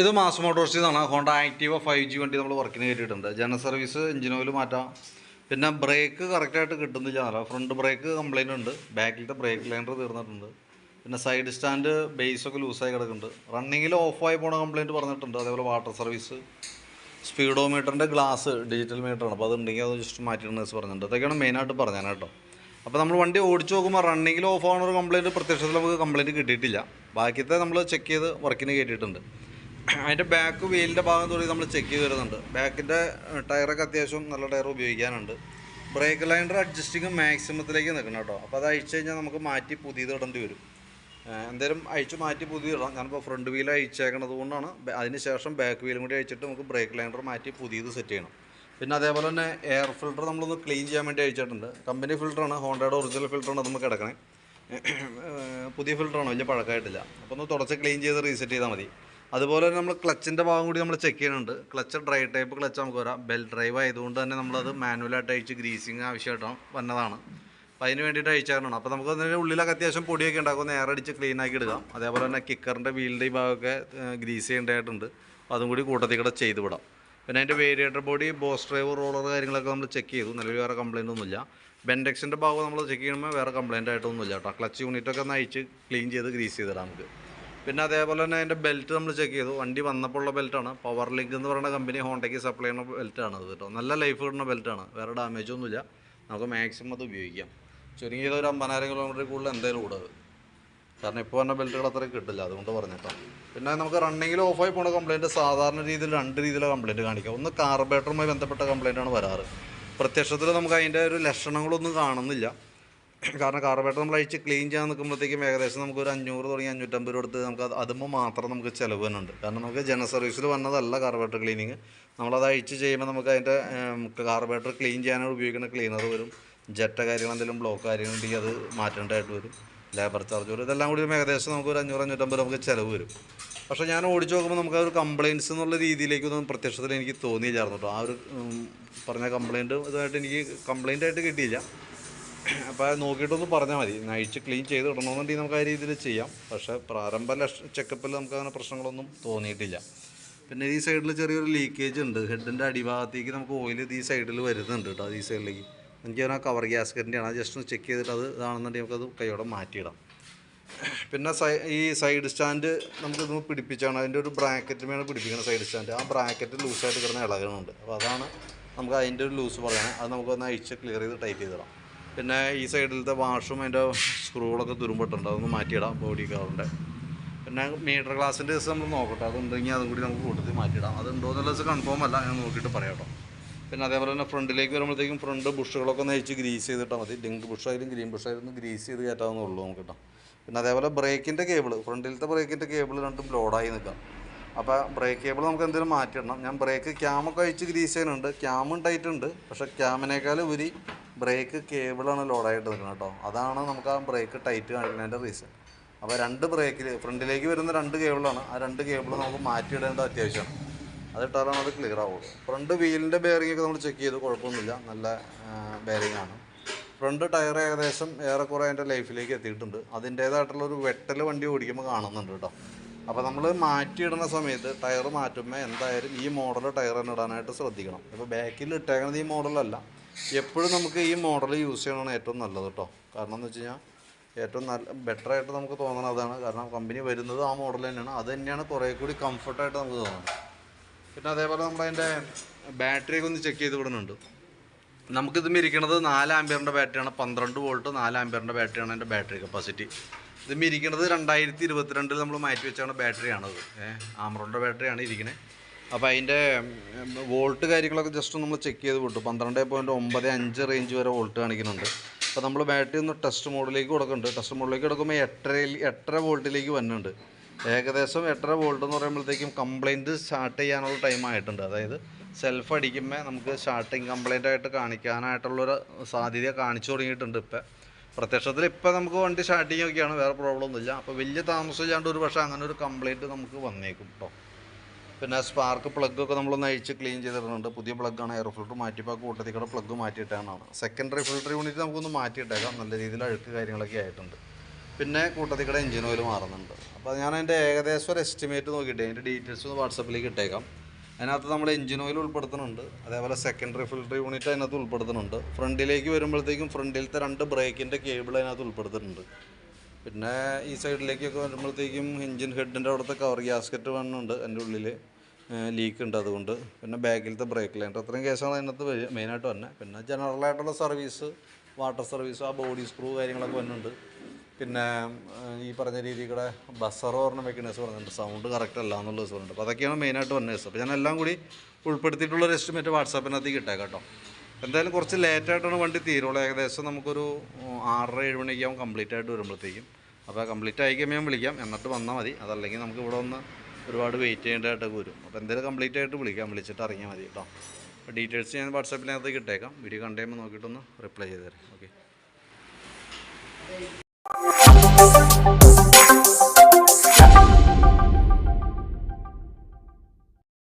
ഇത് മാസ് മോട്ടോഴ്സിൽ നിന്നാണ് Honda Activa five G വണ്ടി നമ്മൾ വർക്കിന് കയറ്റിയിട്ടുണ്ട്. ജനറൽ സർവീസ് എഞ്ചിൻ ഓയിൽ മാറ്റാം. പിന്നെ ബ്രേക്ക് കറക്റ്റായിട്ട് കിട്ടുന്നില്ല. എന്നല്ല ഫ്രണ്ട് ബ്രേക്ക് കംപ്ലൈന്റ് ഉണ്ട്. ബാക്കിലത്തെ ബ്രേക്ക് ലൈനർ തീർന്നിട്ടുണ്ട്. പിന്നെ സൈഡ് സ്റ്റാൻഡ് ബേസൊക്കെ ലൂസായി കിടക്കുന്നുണ്ട്. റണ്ണിങ്ങിൽ ഓഫായി പോണ കംപ്ലൈന്റ് പറഞ്ഞിട്ടുണ്ട്. അതേപോലെ വാട്ടർ സർവീസ് സ്പീഡോമീറ്ററിന്റെ ഗ്ലാസ് ഡിജിറ്റൽ മീറ്ററാണ് അപ്പോൾ അതുണ്ടെങ്കിൽ അത് ജസ്റ്റ് മാറ്റിയിടണമെന്ന് പറഞ്ഞിട്ടുണ്ട്. അതൊക്കെയാണ് മെയിനായിട്ട് പറഞ്ഞത് കേട്ടോ. അപ്പോൾ നമ്മൾ വണ്ടി ഓടിച്ച് നോക്കുമ്പോൾ റണ്ണിങ്ങിൽ ഓഫ് ആവുന്ന ഒരു കംപ്ലൈന്റ് പ്രത്യക്ഷത്തിൽ നമുക്ക് കംപ്ലൈന്റ് കിട്ടിയിട്ടില്ല. ബാക്കിയത്തെ നമ്മൾ ചെക്ക് ചെയ്ത് വർക്കിന് കയറ്റിയിട്ടുണ്ട്. അതിന്റെ ബാക്ക് വീലിന്റെ ഭാഗം തുടങ്ങി നമ്മൾ ചെക്ക് ചെയ്ത് വരുന്നുണ്ട്. ബാക്കിന്റെ ടയറൊക്കെ അത്യാവശ്യം നല്ല ടയർ ഉപയോഗിക്കാനുണ്ട്. ബ്രേക്ക് ലൈനർ അഡ്ജസ്റ്റിങ് മാക്സിമത്തിലേക്ക് നിൽക്കണം കേട്ടോ. അപ്പോൾ അത് അഴിച്ചു കഴിഞ്ഞാൽ നമുക്ക് മാറ്റി പുതിയത് ഇടേണ്ടി വരും. എന്തായാലും അഴിച്ച് മാറ്റി പുതിയ ഇടാം. ഞാനിപ്പോൾ ഫ്രണ്ട് വീൽ അഴിച്ചേക്കണത് കൊണ്ടാണ്. അതിന് ശേഷം ബാക്ക് വീലും കൂടി അഴിച്ചിട്ട് നമുക്ക് ബ്രേക്ക് ലൈനർ മാറ്റി പുതിയത് സെറ്റ് ചെയ്യണം. പിന്നെ അതേപോലെ തന്നെ എയർ ഫിൽറ്റർ നമ്മളൊന്ന് ക്ലീൻ ചെയ്യാൻ വേണ്ടി അഴിച്ചിട്ടുണ്ട്. കമ്പനി ഫിൽറ്ററാണ് ഹോണ്ടയുടെ ഒറിജിനൽ ഫിൽറ്ററാണ് നമുക്ക് കിടക്കണേ. പുതിയ ഫിൽറ്ററാണ് വലിയ പഴക്കമായിട്ടില്ല. അപ്പോൾ ഒന്ന് തുടച്ച് ക്ലീൻ ചെയ്ത് റീസെറ്റ് ചെയ്താൽ മതി. അതുപോലെ തന്നെ നമ്മൾ ക്ലച്ചിന്റെ ഭാഗം കൂടി നമ്മൾ ചെക്ക് ചെയ്യുന്നുണ്ട്. ക്ലച്ച് ഡ്രൈ ടൈപ്പ് ക്ലച്ച് നമുക്ക് വരാം. ബെൽ ഡ്രൈവ് ആയതുകൊണ്ട് തന്നെ നമ്മളത് മാനുവലായിട്ട് അഴിച്ച് ഗ്രീസിങ് ആവശ്യമായിട്ടാണ് വന്നതാണ്. അപ്പോൾ അതിന് വേണ്ടിയിട്ട് അഴിച്ചായിരുന്നു അപ്പോൾ നമുക്ക് അതിന്റെ ഉള്ളിലൊക്കെ അത്യാവശ്യം പൊടിയൊക്കെ ഉണ്ടാക്കും. നേരെ അടിച്ച് ക്ലീൻ ആക്കി എടുക്കാം അതേപോലെ തന്നെ കിക്കറിന്റെ വീലിന്റെ ഈ ഭാഗമൊക്കെ ഗ്രീസ് ചെയ്യേണ്ടതായിട്ടുണ്ട്. അപ്പോൾ അതും കൂടി കൂട്ടത്തിൽ കൂടെ ചെയ്ത് വിടാം. പിന്നെ അതിന്റെ variator body boss drive roller കാര്യങ്ങളൊക്കെ നമ്മൾ ചെക്ക് ചെയ്തു. നിലവിൽ വേറെ കംപ്ലയിന്റ് ഒന്നുമില്ല. ബെൻഡെക്സിന്റെ ഭാഗം നമ്മൾ ചെക്ക് ചെയ്യുമ്പോൾ വേറെ കംപ്ലയിന്റ് ആയിട്ടൊന്നുമില്ല കേട്ടോ. ക്ലച്ച് യൂണിറ്റൊക്കെ ഒന്ന് അയച്ച് ക്ലീൻ ചെയ്ത് ഗ്രീസ് ചെയ്തിടാം നമുക്ക്. പിന്നെ അതേപോലെ തന്നെ അതിന്റെ ബെൽറ്റ് നമ്മൾ ചെക്ക് ചെയ്തു. വണ്ടി വന്നപ്പോൾ ഉള്ള ബെൽറ്റാണ് പവർ ലിങ്ക് എന്ന് പറയുന്ന കമ്പനി ഹോണ്ടയ്ക്ക് സപ്ലൈ ചെയ്യുന്ന ബെൽറ്റാണ് അത് കേട്ടോ. നല്ല ലൈഫ് കിട്ടുന്ന ബെൽറ്റാണ് വേറെ ഡാമേജ് ഒന്നുമില്ല. നമുക്ക് മാക്സിമം അത് ഉപയോഗിക്കാം. ചുരുങ്ങിയത് ഒരു അമ്പതിനായിരം കിലോമീറ്റർ കൂടുതൽ എന്തായാലും കൂടുതൽ കാരണം ഇപ്പോൾ തന്നെ ബെൽറ്റുകൾ അത്രയും കിട്ടില്ല. അതുകൊണ്ട് പറഞ്ഞിട്ടോ പിന്നെ നമുക്ക് റണ്ണിങ്ങിൽ ഓഫായി പോണ കംപ്ലൈന്റ് സാധാരണ രീതിയിൽ രണ്ട് രീതിയിലെ കംപ്ലൈന്റ് കാണിക്കാം. ഒന്ന് കാർബേറ്ററുമായി ബന്ധപ്പെട്ട കംപ്ലൈന്റാണ് വരാറ്. പ്രത്യക്ഷത്തിൽ നമുക്ക് അതിന്റെ ഒരു ലക്ഷണങ്ങളൊന്നും കാണുന്നില്ല. കാരണം കാർബേറ്റർ നമ്മൾ അഴിച്ച് ക്ലീൻ ചെയ്യാൻ നിൽക്കുമ്പോഴത്തേക്കും ഏകദേശം നമുക്ക് ഒരു അഞ്ഞൂറ് തുടങ്ങി അഞ്ഞൂറ്റമ്പത് രൂപ എടുത്ത് നമുക്ക് അത് അതുമ്പോൾ മാത്രം നമുക്ക് ചിലവ് തന്നെ ഉണ്ട് കാരണം നമുക്ക് ജന സർവീസിൽ വന്നതല്ല കാർബേറ്റർ ക്ലീനിങ് നമ്മളത് അഴിച്ച് ചെയ്യുമ്പോൾ നമുക്ക് അതിന്റെ കാർബേറ്റർ ക്ലീൻ ചെയ്യാനായിട്ട് ഉപയോഗിക്കുന്ന ക്ലീനർ വരും. ജെറ്റ കാര്യങ്ങൾ എന്തെങ്കിലും ബ്ലോക്ക് കാര്യങ്ങളുണ്ടെങ്കിൽ അത് മാറ്റേണ്ടതായിട്ട് വരും. ലേബർ ചാർജ് വരും. ഇതെല്ലാം കൂടി ഏകദേശം നമുക്ക് ഒരു അഞ്ഞൂറ് അഞ്ഞൂറ്റമ്പത് നമുക്ക് ചിലവ് വരും. പക്ഷേ ഞാൻ ഓടിച്ചു നോക്കുമ്പോൾ നമുക്ക് ആ ഒരു കംപ്ലയിൻസ് എന്നുള്ള രീതിയിലേക്കൊന്നും പ്രത്യക്ഷത്തിൽ എനിക്ക് തോന്നിയില്ലായിരുന്നു കേട്ടോ. ആ ഒരു പറഞ്ഞ കംപ്ലയിന്റ് ഇതായിട്ട് എനിക്ക് കംപ്ലയിന്റ് ആയിട്ട് കിട്ടിയില്ല. അപ്പോൾ അത് നോക്കിയിട്ടൊന്ന് പറഞ്ഞാൽ മതി. നയിച്ച് ക്ലീൻ ചെയ്ത് ഇടണമെന്നുണ്ടെങ്കിൽ നമുക്ക് ആ രീതിയിൽ ചെയ്യാം. പക്ഷേ പ്രാരംഭ ലക്ഷ ചെക്കപ്പിൽ നമുക്ക് അങ്ങനെ പ്രശ്നങ്ങളൊന്നും തോന്നിയിട്ടില്ല. പിന്നെ ഈ സൈഡിൽ ചെറിയൊരു ലീക്കേജ് ഉണ്ട്. ഹെഡിന്റെ അടിഭാഗത്തേക്ക് നമുക്ക് ഓയിൽ ഈ സൈഡിൽ വരുന്നുണ്ട് കേട്ടോ ഈ സൈഡിലേക്ക്. എനിക്ക് ആ കവർ ഗ്യാസ്കറ്റിന്റെയാണ് അത് ജസ്റ്റ് ഒന്ന് ചെക്ക് ചെയ്തിട്ട് അത് ഇതാണെന്നുണ്ടെങ്കിൽ നമുക്കത് കൈയോടെ മാറ്റിയിടാം. പിന്നെ സൈ ഈ സൈഡ് സ്റ്റാൻഡ് നമുക്ക് ഇതൊന്ന് പിടിപ്പിച്ചാണ്. അതിന്റെ ഒരു ബ്രാക്കറ്റ് വേണം സൈഡ് സ്റ്റാൻഡ് ആ ബ്രാക്കറ്റ് ലൂസായിട്ട് കിടന്ന് ഇളകുന്നുണ്ട് അപ്പോൾ അതാണ് നമുക്ക് അതിന്റെ ഒരു ലൂസ് പറയുന്നത് അത് നമുക്കൊന്ന് അഴിച്ച് ക്ലിയർ ചെയ്ത് ടൈറ്റ് ചെയ്തിടാം. പിന്നെ ഈ സൈഡിലത്തെ വാഷും അതിന്റെ സ്ക്രൂകളൊക്കെ തുരുമ്പിട്ടുണ്ട് അതൊന്ന് മാറ്റിയിടാം ബോഡി കാറിന്റെ പിന്നെ മീറ്റർ ഗ്ലാസിന്റെ ദിവസം നമ്മൾ നോക്കട്ടെ. അതുണ്ടെങ്കിൽ അതും കൂടി നമുക്ക് കൂട്ടത്തിൽ മാറ്റിയിടാം. അതുണ്ടോ എന്നുള്ള ദിവസം കൺഫേം അല്ല. ഞാൻ നോക്കിയിട്ട് പറയാം കേട്ടോ പിന്നെ അതേപോലെ തന്നെ ഫ്രണ്ടിലേക്ക് വരുമ്പോഴത്തേക്കും ഫ്രണ്ട് ബുഷുകളൊക്കെ അഴിച്ച് ഗ്രീസ് ചെയ്തിട്ടാൽ മതി. ലിങ്ക് ബുഷായാലും ഗ്രീൻ ബുഷായാലും ഗ്രീസ് ചെയ്ത് കയറ്റാവുന്നുള്ളൂ നമുക്ക് കേട്ടോ പിന്നെ അതേപോലെ ബ്രേക്കിന്റെ കേബിൾ ഫ്രണ്ടിലത്തെ ബ്രേക്കിന്റെ കേബിൾ രണ്ടും ലോഡായി നിൽക്കാം. അപ്പോൾ ബ്രേക്ക് കേബിൾ നമുക്ക് എന്തെങ്കിലും മാറ്റിയിടണം. ഞാൻ ബ്രേക്ക് ക്യാമൊക്കെ അഴിച്ച് ഗ്രീസ് ചെയ്യുന്നുണ്ട്. ക്യാമും ടൈറ്റ് ഉണ്ട്. പക്ഷേ ക്യാമിനേക്കാൾ ഉപരി ബ്രേക്ക് കേബിളാണ് ലോഡായിട്ട് നിൽക്കുന്നത് കേട്ടോ. അതാണ് നമുക്ക് ആ ബ്രേക്ക് ടൈറ്റ് കാണിക്കുന്നതിന്റെ റീസൺ. അപ്പോൾ രണ്ട് ബ്രേക്കിൽ ഫ്രണ്ടിലേക്ക് വരുന്ന രണ്ട് കേബിളാണ്. ആ രണ്ട് കേബിൾ നമുക്ക് മാറ്റിയിടേണ്ട അത്യാവശ്യമാണ്. അതിട്ടാലാണ് അത് ക്ലിയർ ആവുള്ളൂ. ഫ്രണ്ട് വീലിന്റെ ബെയറിംഗ് ഒക്കെ നമ്മൾ ചെക്ക് ചെയ്ത്. കുഴപ്പമൊന്നുമില്ല. നല്ല ബെയറിംഗ് ആണ്. ഫ്രണ്ട് ടയർ ഏകദേശം ഏറെക്കുറെ അതിന്റെ ലൈഫിലേക്ക് എത്തിയിട്ടുണ്ട്. അതിന്റേതായിട്ടുള്ള ഒരു വെട്ടൽ വണ്ടി ഓടിക്കുമ്പോൾ കാണുന്നുണ്ട് കേട്ടോ. അപ്പോൾ നമ്മൾ മാറ്റിയിടുന്ന സമയത്ത് ടയർ മാറ്റുമ്പോൾ എന്തായാലും ഈ മോഡൽ ടയർ തന്നെ ഇടാനായിട്ട് ശ്രദ്ധിക്കണം. ഇപ്പോൾ ബാക്കിൽ ഇട്ടേക്കുന്നത് ഈ മോഡലല്ല എപ്പോഴും നമുക്ക് ഈ മോഡൽ യൂസ് ചെയ്യണമാണ് ഏറ്റവും നല്ലത് കേട്ടോ കാരണം എന്ന് വെച്ച് കഴിഞ്ഞാൽ ഏറ്റവും നല്ല ബെറ്റർ ആയിട്ട് നമുക്ക് തോന്നണം അതാണ്. കാരണം കമ്പനി വരുന്നത് ആ മോഡൽ തന്നെയാണ്. അത് തന്നെയാണ് കുറേ കൂടി കംഫർട്ടായിട്ട് നമുക്ക് തോന്നുന്നത് പിന്നെ അതേപോലെ നമ്മളതിന്റെ ബാറ്ററിയൊക്കെ ഒന്ന് ചെക്ക് ചെയ്ത് വിടുന്നുണ്ട്. നമുക്കിത് ഇരിക്കുന്നത് നാല് ആംബിയറിന്റെ ബാറ്ററിയാണ് പന്ത്രണ്ട് വോൾട്ട് നാല് ആംബിയറിന്റെ ബാറ്ററിയാണ് എന്റെ ബാറ്ററി കപ്പാസിറ്റി ഇത് ഇരിക്കുന്നത് രണ്ടായിരത്തി ഇരുപത്തിരണ്ടിൽ നമ്മൾ മാറ്റി വെച്ചാണ് ബാറ്ററിയാണത് ഏഹ് ആമറോണിന്റെ ബാറ്ററിയാണ് ഇരിക്കുന്നത് അപ്പോൾ അതിന്റെ വോൾട്ട് കാര്യങ്ങളൊക്കെ ജസ്റ്റ് നമ്മൾ ചെക്ക് ചെയ്ത് വിട്ടു. പന്ത്രണ്ട് പോയിന്റ് ഒമ്പത് അഞ്ച് റേഞ്ച് വരെ വോൾട്ട് കാണിക്കുന്നുണ്ട്. അപ്പോൾ നമ്മൾ ബാറ്ററി ഒന്ന് ടെസ്റ്റ് മോഡിലേക്ക് കൊടുക്കുന്നുണ്ട്. ടെസ്റ്റ് മോഡിലേക്ക് കൊടുക്കുമ്പോൾ എട്ടരയിൽ എട്ടര വോൾട്ടിലേക്ക് വരുന്നുണ്ട് ഏകദേശം എട്ടര വോൾട്ട് എന്ന് പറയുമ്പോഴത്തേക്കും കംപ്ലൈന്റ് സ്റ്റാർട്ട് ചെയ്യാനുള്ള ടൈം ആയിട്ടുണ്ട്. അതായത് സെൽഫ് അടിക്കുമ്പോൾ നമുക്ക് സ്റ്റാർട്ടിങ് കംപ്ലൈന്റ് ആയിട്ട് കാണിക്കാനായിട്ടുള്ളൊരു സാധ്യത കാണിച്ചു തുടങ്ങിയിട്ടുണ്ട് ഇപ്പം. പ്രത്യക്ഷത്തിൽ ഇപ്പം നമുക്ക് വണ്ടി സ്റ്റാർട്ടിങ് ഒക്കെയാണ് വേറെ പ്രോബ്ലം ഒന്നുമില്ല. അപ്പോൾ വലിയ താമസമില്ലാണ്ട് ഒരു പക്ഷേ അങ്ങനെ ഒരു കംപ്ലൈന്റ് നമുക്ക് വന്നേക്കും കേട്ടോ പിന്നെ സ്പാർക്ക് പ്ലഗൊക്കെ നമ്മളൊന്ന് അഴിച്ച് ക്ലീൻ ചെയ്തിടുന്നുണ്ട്. പുതിയ പ്ലഗാണ് എയർ ഫിൽറ്റർ മാറ്റിപ്പോൾ കൂട്ടത്തിക്കടെ കൂടെ പ്ലഗ് മാറ്റിയിട്ടാണ്. സെക്കൻഡറി ഫിൽറ്റർ യൂണിറ്റ് നമുക്കൊന്ന് മാറ്റിയിട്ടേക്കാം. നല്ല രീതിയിൽ അഴുക്ക് കാര്യങ്ങളൊക്കെ ആയിട്ടുണ്ട്. പിന്നെ കൂട്ടത്തിക്കടെ കൂടെ എഞ്ചിൻ ഓയിൽ മാറുന്നുണ്ട്. അപ്പോൾ ഞാൻ അതിന്റെ ഏകദേശം ഒരു എസ്റ്റിമേറ്റ് നോക്കിയിട്ട് അതിന്റെ ഡീറ്റെയിൽസ് ഒന്ന് വാട്സപ്പിലേക്ക് ഇട്ടേക്കാം. അതിനകത്ത് നമ്മൾ എഞ്ചിൻ ഓയിൽ ഉൾപ്പെടുത്തുന്നുണ്ട്. അതേപോലെ സെക്കൻഡറി ഫിൽറ്റർ യൂണിറ്റ് അതിനകത്ത് ഉൾപ്പെടുത്തുന്നുണ്ട്. ഫ്രണ്ടിലേക്ക് വരുമ്പോഴത്തേക്കും ഫ്രണ്ടിലത്തെ രണ്ട് ബ്രേക്കിന്റെ കേബിൾ അതിനകത്ത് ഉൾപ്പെടുത്തുന്നുണ്ട്. പിന്നെ ഈ സൈഡിലേക്കൊക്കെ വരുമ്പോഴത്തേക്കും എഞ്ചിൻ ഹെഡിന്റെ അവിടുത്തെ കവർ ഗ്യാസ്കറ്റ് വേണമുണ്ട് എന്റെ ഉള്ളിൽ ലീക്ക് ഉണ്ട് അതുകൊണ്ട്. പിന്നെ ബാക്കിലത്തെ ബ്രേക്ക് ലൈൻ അത്രയും കേസാണ് അതിനകത്ത് മെയിനായിട്ട് തന്നെ പിന്നെ ജനറലായിട്ടുള്ള സർവീസ് വാട്ടർ സർവീസ് ആ ബോഡി സ്ക്രൂ കാര്യങ്ങളൊക്കെ വന്നിട്ടുണ്ട്. പിന്നെ ഈ പറഞ്ഞ രീതിയിലൂടെ ബസ്സറോ പറഞ്ഞ മെക്കാനിസം പറഞ്ഞിട്ടുണ്ട് സൗണ്ട് കറക്റ്റ് അല്ല എന്നുള്ള ദിവസം പറയുന്നുണ്ട് അപ്പോൾ അതൊക്കെയാണ് മെയിനായിട്ട് വന്നത് അപ്പോൾ ഞാൻ എല്ലാം കൂടി ഉൾപ്പെടുത്തിയിട്ടുള്ള ഒരു എസ്റ്റിമേറ്റ് വാട്സാപ്പിനകത്തേക്ക് ഇട്ടേക്കാം കേട്ടോ എന്തായാലും കുറച്ച് ലേറ്റായിട്ടാണ് വണ്ടി തീരുള്ളൂ. ഏകദേശം നമുക്കൊരു ആറര ഏഴ് മണിക്കാവും കംപ്ലീറ്റ് ആയിട്ട് വരുമ്പോഴത്തേക്കും. അപ്പോൾ കംപ്ലീറ്റ് ആയി ഞാൻ വിളിക്കാം. എന്നിട്ട് വന്നാൽ മതി. അതല്ലെങ്കിൽ നമുക്ക് ഇവിടെ ഒന്ന് ഒരുപാട് വെയിറ്റ് ചെയ്യേണ്ടതായിട്ടൊക്കെ വരും. അപ്പോൾ എന്തായാലും കംപ്ലീറ്റ് ആയിട്ട് വിളിക്കാം. വിളിച്ചിട്ട് അറിയാൻ മതി കേട്ടോ അപ്പോൾ ഡീറ്റെയിൽസ് ഞാൻ വാട്സാപ്പിനകത്ത് കിട്ടേക്കാം. വീഡിയോ കണ്ടു കഴിയുമ്പോൾ നോക്കിയിട്ടൊന്ന് റിപ്ലൈ ചെയ്ത് തരാം. ഓക്കെ